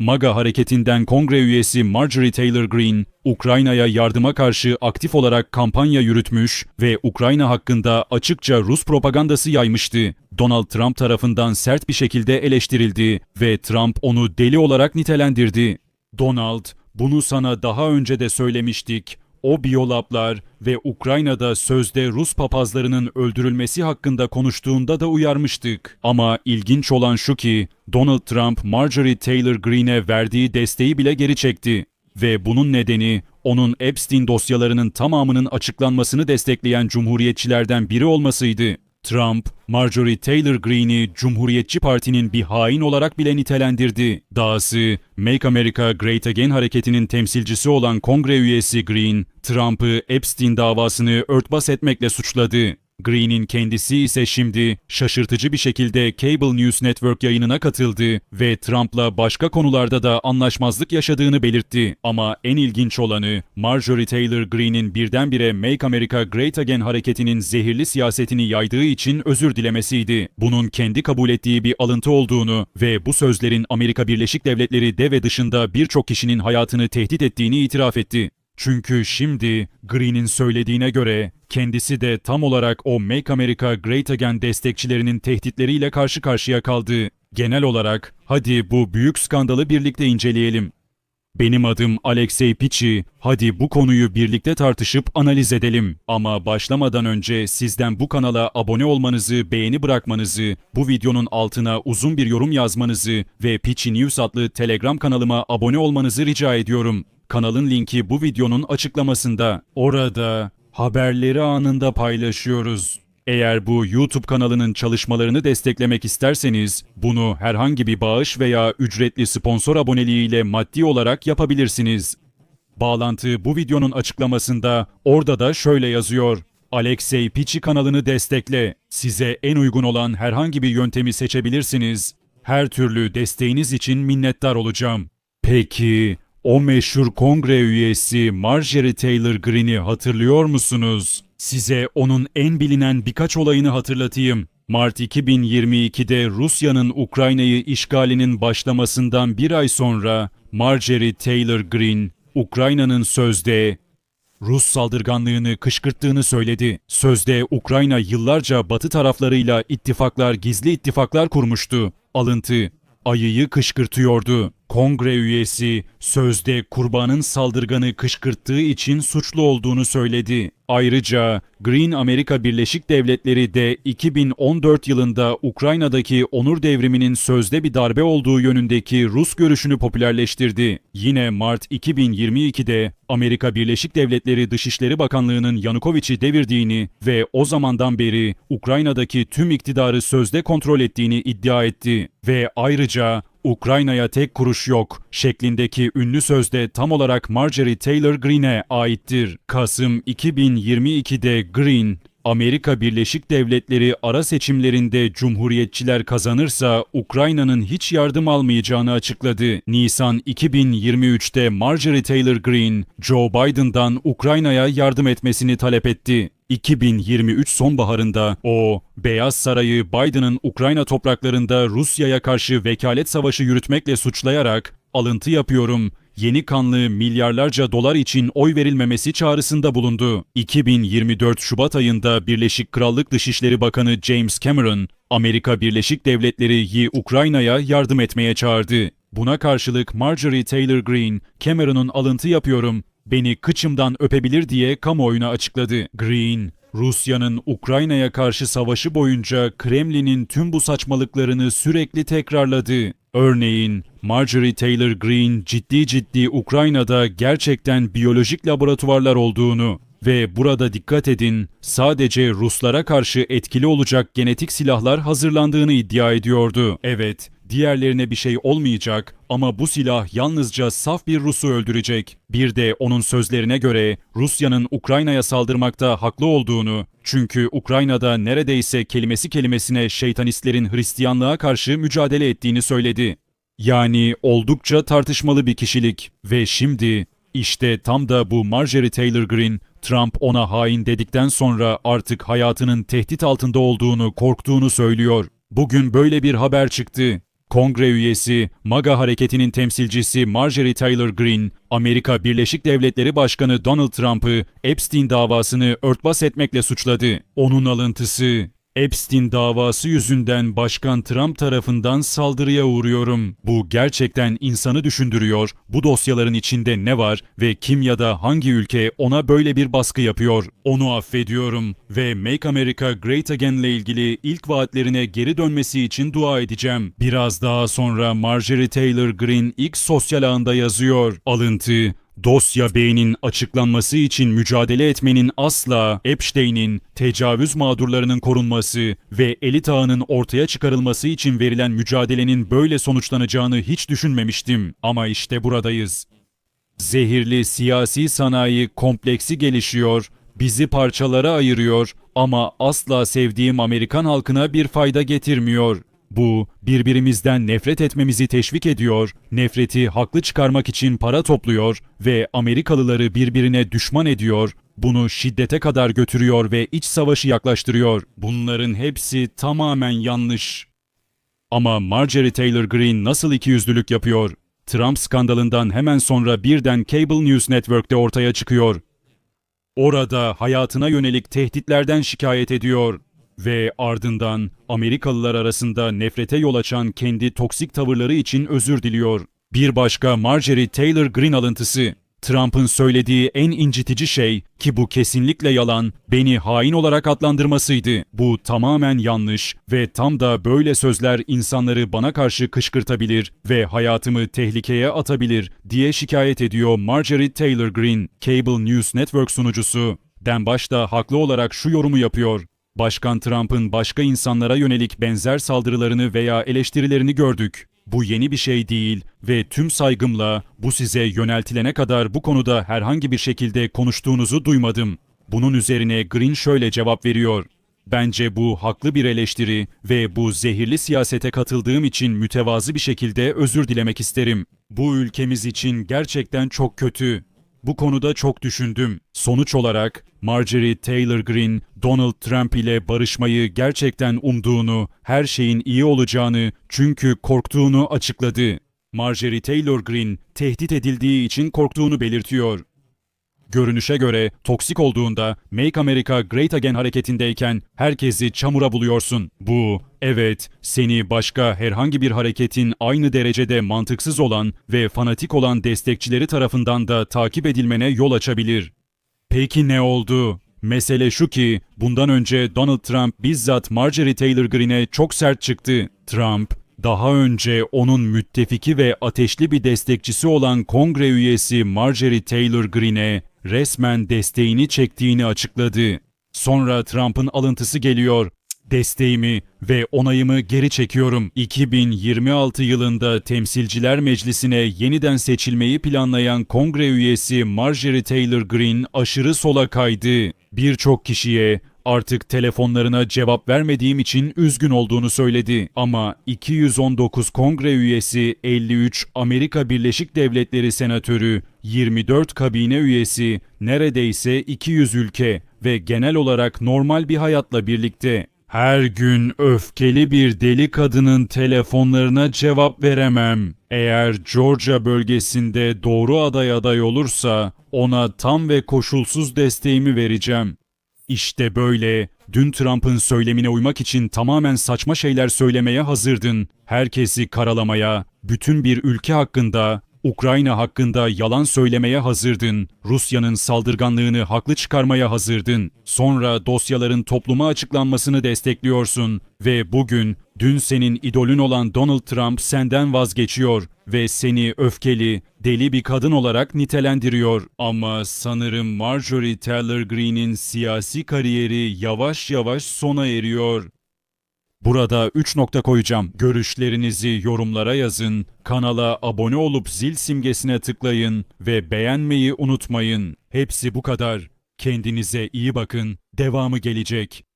MAGA hareketinden kongre üyesi Marjorie Taylor Greene, Ukrayna'ya yardıma karşı aktif olarak kampanya yürütmüş ve Ukrayna hakkında açıkça Rus propagandası yaymıştı. Donald Trump tarafından sert bir şekilde eleştirildi ve Trump onu deli olarak nitelendirdi. Donald, bunu sana daha önce de söylemiştik. O biyolaplar ve Ukrayna'da sözde Rus papazlarının öldürülmesi hakkında konuştuğunda da uyarmıştık. Ama ilginç olan şu ki Donald Trump Marjorie Taylor Greene'e verdiği desteği bile geri çekti. Ve bunun nedeni onun Epstein dosyalarının tamamının açıklanmasını destekleyen cumhuriyetçilerden biri olmasıydı. Trump, Marjorie Taylor Greene'i Cumhuriyetçi Parti'nin bir hain olarak bile nitelendirdi. Dahası, Make America Great Again hareketinin temsilcisi olan kongre üyesi Green, Trump'ı Epstein davasını örtbas etmekle suçladı. Green'in kendisi ise şimdi şaşırtıcı bir şekilde Cable News Network yayınına katıldı ve Trump'la başka konularda da anlaşmazlık yaşadığını belirtti. Ama en ilginç olanı Marjorie Taylor Greene'in birdenbire Make America Great Again hareketinin zehirli siyasetini yaydığı için özür dilemesiydi. Bunun kendi kabul ettiği bir alıntı olduğunu ve bu sözlerin Amerika Birleşik Devletleri de ve dışında birçok kişinin hayatını tehdit ettiğini itiraf etti. Çünkü şimdi Green'in söylediğine göre kendisi de tam olarak o Make America Great Again destekçilerinin tehditleriyle karşı karşıya kaldı. Genel olarak hadi bu büyük skandalı birlikte inceleyelim. Benim adım Alexey Pichi. Hadi bu konuyu birlikte tartışıp analiz edelim. Ama başlamadan önce sizden bu kanala abone olmanızı, beğeni bırakmanızı, bu videonun altına uzun bir yorum yazmanızı ve Pichi News adlı Telegram kanalıma abone olmanızı rica ediyorum. Kanalın linki bu videonun açıklamasında. Orada haberleri anında paylaşıyoruz. Eğer bu YouTube kanalının çalışmalarını desteklemek isterseniz bunu herhangi bir bağış veya ücretli sponsor aboneliğiyle maddi olarak yapabilirsiniz. Bağlantı bu videonun açıklamasında orada da şöyle yazıyor. Alexey Pichi kanalını destekle. Size en uygun olan herhangi bir yöntemi seçebilirsiniz. Her türlü desteğiniz için minnettar olacağım. Peki o meşhur kongre üyesi Marjorie Taylor Greene'i hatırlıyor musunuz? Size onun en bilinen birkaç olayını hatırlatayım. Mart 2022'de Rusya'nın Ukrayna'yı işgalinin başlamasından bir ay sonra Marjorie Taylor Greene, Ukrayna'nın sözde Rus saldırganlığını kışkırttığını söyledi. Sözde Ukrayna yıllarca Batı taraflarıyla ittifaklar, gizli ittifaklar kurmuştu. Alıntı ayıyı kışkırtıyordu. Kongre üyesi sözde kurbanın saldırganı kışkırttığı için suçlu olduğunu söyledi. Ayrıca Green Amerika Birleşik Devletleri de 2014 yılında Ukrayna'daki onur devriminin sözde bir darbe olduğu yönündeki Rus görüşünü popülerleştirdi. Yine Mart 2022'de Amerika Birleşik Devletleri Dışişleri Bakanlığı'nın Yanukovic'i devirdiğini ve o zamandan beri Ukrayna'daki tüm iktidarı sözde kontrol ettiğini iddia etti ve ayrıca Ukrayna'ya tek kuruş yok şeklindeki ünlü sözde tam olarak Marjorie Taylor Greene'e aittir. Kasım 2022'de Green, Amerika Birleşik Devletleri ara seçimlerinde Cumhuriyetçiler kazanırsa Ukrayna'nın hiç yardım almayacağını açıkladı. Nisan 2023'te Marjorie Taylor Greene, Joe Biden'dan Ukrayna'ya yardım etmesini talep etti. 2023 sonbaharında o, Beyaz Saray'ı Biden'ın Ukrayna topraklarında Rusya'ya karşı vekalet savaşı yürütmekle suçlayarak alıntı yapıyorum, yeni kanlı milyarlarca dolar için oy verilmemesi çağrısında bulundu. 2024 Şubat ayında Birleşik Krallık Dışişleri Bakanı James Cameron, Amerika Birleşik Devletleri'yi Ukrayna'ya yardım etmeye çağırdı. Buna karşılık Marjorie Taylor Greene, Cameron'un alıntı yapıyorum, beni kıçımdan öpebilir diye kamuoyuna açıkladı. Green, Rusya'nın Ukrayna'ya karşı savaşı boyunca Kremlin'in tüm bu saçmalıklarını sürekli tekrarladı. Örneğin Marjorie Taylor Greene ciddi ciddi Ukrayna'da gerçekten biyolojik laboratuvarlar olduğunu ve burada dikkat edin sadece Ruslara karşı etkili olacak genetik silahlar hazırlandığını iddia ediyordu. Evet, diğerlerine bir şey olmayacak ama bu silah yalnızca saf bir Rus'u öldürecek. Bir de onun sözlerine göre Rusya'nın Ukrayna'ya saldırmakta haklı olduğunu, çünkü Ukrayna'da neredeyse kelimesi kelimesine şeytanistlerin Hristiyanlığa karşı mücadele ettiğini söyledi. Yani oldukça tartışmalı bir kişilik ve şimdi işte tam da bu Marjorie Taylor Greene Trump ona hain dedikten sonra artık hayatının tehdit altında olduğunu, korktuğunu söylüyor. Bugün böyle bir haber çıktı. Kongre üyesi, MAGA hareketinin temsilcisi Marjorie Taylor Greene, Amerika Birleşik Devletleri Başkanı Donald Trump'ı Epstein davasını örtbas etmekle suçladı. Onun alıntısı, Epstein davası yüzünden Başkan Trump tarafından saldırıya uğruyorum. Bu gerçekten insanı düşündürüyor. Bu dosyaların içinde ne var ve kim ya da hangi ülke ona böyle bir baskı yapıyor? Onu affediyorum ve Make America Great Again ile ilgili ilk vaatlerine geri dönmesi için dua edeceğim. Biraz daha sonra Marjorie Taylor Greene ilk sosyal ağında yazıyor. Alıntı Dosya Bey'in açıklanması için mücadele etmenin asla Epstein'in tecavüz mağdurlarının korunması ve elit ağının ortaya çıkarılması için verilen mücadelenin böyle sonuçlanacağını hiç düşünmemiştim. Ama işte buradayız. Zehirli siyasi sanayi kompleksi gelişiyor, bizi parçalara ayırıyor ama asla sevdiğim Amerikan halkına bir fayda getirmiyor. Bu, birbirimizden nefret etmemizi teşvik ediyor, nefreti haklı çıkarmak için para topluyor ve Amerikalıları birbirine düşman ediyor, bunu şiddete kadar götürüyor ve iç savaşı yaklaştırıyor. Bunların hepsi tamamen yanlış. Ama Marjorie Taylor Greene nasıl ikiyüzlülük yapıyor? Trump skandalından hemen sonra birden Cable News Network'te ortaya çıkıyor. Orada hayatına yönelik tehditlerden şikayet ediyor ve ardından Amerikalılar arasında nefrete yol açan kendi toksik tavırları için özür diliyor. Bir başka Marjorie Taylor Greene alıntısı. Trump'ın söylediği en incitici şey ki bu kesinlikle yalan, beni hain olarak adlandırmasıydı. Bu tamamen yanlış ve tam da böyle sözler insanları bana karşı kışkırtabilir ve hayatımı tehlikeye atabilir diye şikayet ediyor Marjorie Taylor Greene, Cable News Network sunucusu. Den başta haklı olarak şu yorumu yapıyor. Başkan Trump'ın başka insanlara yönelik benzer saldırılarını veya eleştirilerini gördük. Bu yeni bir şey değil ve tüm saygımla bu size yöneltilene kadar bu konuda herhangi bir şekilde konuştuğunuzu duymadım. Bunun üzerine Green şöyle cevap veriyor. Bence bu haklı bir eleştiri ve bu zehirli siyasete katıldığım için mütevazı bir şekilde özür dilemek isterim. Bu ülkemiz için gerçekten çok kötü. Bu konuda çok düşündüm. Sonuç olarak Marjorie Taylor Greene, Donald Trump ile barışmayı gerçekten umduğunu, her şeyin iyi olacağını çünkü korktuğunu açıkladı. Marjorie Taylor Greene tehdit edildiği için korktuğunu belirtiyor. Görünüşe göre toksik olduğunda Make America Great Again hareketindeyken herkesi çamura buluyorsun. Bu, evet, seni başka herhangi bir hareketin aynı derecede mantıksız olan ve fanatik olan destekçileri tarafından da takip edilmene yol açabilir. Peki ne oldu? Mesele şu ki bundan önce Donald Trump bizzat Marjorie Taylor Greene'e çok sert çıktı. Trump, daha önce onun müttefiki ve ateşli bir destekçisi olan kongre üyesi Marjorie Taylor Greene'e resmen desteğini çektiğini açıkladı. Sonra Trump'ın alıntısı geliyor. Desteğimi ve onayımı geri çekiyorum. 2026 yılında Temsilciler Meclisi'ne yeniden seçilmeyi planlayan kongre üyesi Marjorie Taylor Greene aşırı sola kaydı. Birçok kişiye artık telefonlarına cevap vermediğim için üzgün olduğunu söyledi. Ama 219 kongre üyesi, 53 Amerika Birleşik Devletleri senatörü, 24 kabine üyesi, neredeyse 200 ülke ve genel olarak normal bir hayatla birlikte her gün öfkeli bir deli kadının telefonlarına cevap veremem. Eğer Georgia bölgesinde doğru aday aday olursa ona tam ve koşulsuz desteğimi vereceğim. İşte böyle. Dün Trump'ın söylemine uymak için tamamen saçma şeyler söylemeye hazırdın. Herkesi karalamaya, bütün bir ülke hakkında, Ukrayna hakkında yalan söylemeye hazırdın. Rusya'nın saldırganlığını haklı çıkarmaya hazırdın. Sonra dosyaların topluma açıklanmasını destekliyorsun ve bugün dün senin idolün olan Donald Trump senden vazgeçiyor ve seni öfkeli, deli bir kadın olarak nitelendiriyor. Ama sanırım Marjorie Taylor Greene'in siyasi kariyeri yavaş yavaş sona eriyor. Burada 3 nokta koyacağım. Görüşlerinizi yorumlara yazın, kanala abone olup zil simgesine tıklayın ve beğenmeyi unutmayın. Hepsi bu kadar. Kendinize iyi bakın. Devamı gelecek.